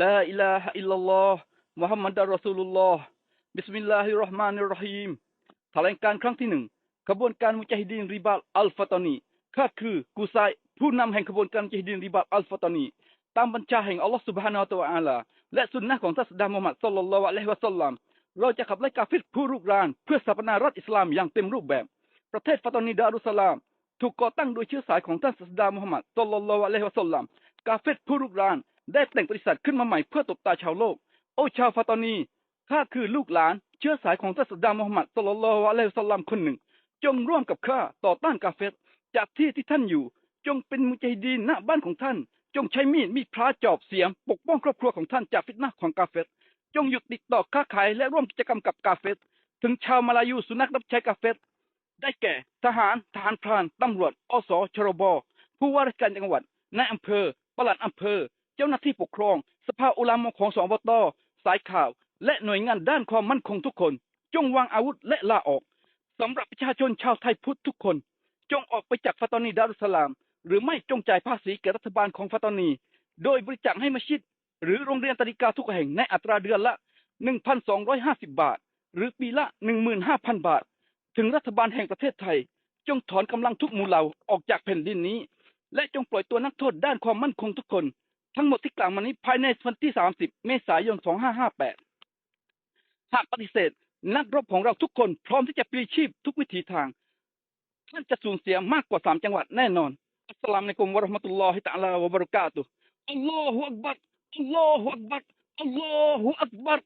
ลาอิลาฮะอิลลัลลอฮ์มุฮัมมัดอัรรอซูลุลลอฮ์บิสมิลลาฮิรเราะห์มานิรเราะฮีมแถลงการครั้งที่หนึ่งขบวนการมุจาฮิดีนริบาลอัลฟาตานีข้าคือกูไซผู้นำแห่งขบวนการมุจาฮิดีนริบาลอัลฟาตานีตามบัญชาแห่งอัลลอฮ์สุบฮานาอัลอาลาและสุนนะของท่านศาสดามุฮัมมัดศ็อลลัลลอฮุอะลัยฮิวะซัลลัมเราจะขับไล่กาฟิรผู้รุกรานเพื่อสถาปนารัฐอิสลามอย่างเต็มรูปแบบ ประเทศฟาตานีดารุสลาม ถูกก่อตั้งโดยเชื้อสายของท่านศาสดามุฮัมมัดศ็อลลัลลอฮุอะลัยฮิวะซัลลัมกาเฟรผู้รุกราน ได้แต่งบริษัทขึ้นมาใหม่เพื่อตบตาชาวโลก โอ้ชาวฟาตานีข้าคือลูกหลาน เชื้อสายของท่านสดามุฮัมมัดศ็อลลัลลอฮุอะลัยฮิวะซัลลัมคนหนึ่ง จงร่วมกับข้าต่อต้านกาเฟรจากที่ที่ท่านอยู่ จงเป็นมุจาฮิดีนณบ้านของท่าน จงใช้มีดมีดพระจอบเสียม ปกป้องครอบครัวของท่านจากฟิตนะของกาเฟรจงหยุดติดต่อค้าขายและร่วมกิจกรรมกับกาเฟรถึงชาวมาลายูสุนัขรับใช้กาเฟรได้แก่ทหารทหารพรานตำรวจอสชรบผู้ว่าราชการจังหวัดนายอำเภอปลัดอำเภอ เจ้าหน้าที่ปกครอง สภาอุลามะของสอบตสายข่าว และหน่วยงานด้านความมั่นคงทุกคน จงวางอาวุธและลาออกสำหรับประชาชนชาวไทยพุทธทุกคน จงออกไปจากฟาตานีดารุสลาม หรือไม่จงจ่ายภาษีแก่รัฐบาลของฟาตานี โดยบริจาคให้มัสยิด หรือโรงเรียนตริกาทุกแห่งในอัตราเดือนละ 1,250 บาท หรือปีละ 15,000 บาท ถึงรัฐบาลแห่งประเทศไทย จงถอนกำลังทุกหมู่เหล่าออกจากแผ่นดินนี้ และจงปล่อยตัวนักโทษด้านความมั่นคงทุกคน ทั้งหมดที่กล่าวมานี้ภายในวันที่ 30 เมษายน 2558 หากปฏิเสธ นักรบของเราทุกคนพร้อมที่จะปลีชีพทุกวิถีทาง ท่านจะสูญเสียมากกว่าสามจังหวัดแน่นอน อัสลามุอะลัยกุมวะรห์มตุลลอฮิตะอาลาวะบรุกาตุอัลลอฮุอักบัรอัลลอฮุอักบัรอัลลอฮุอักบัร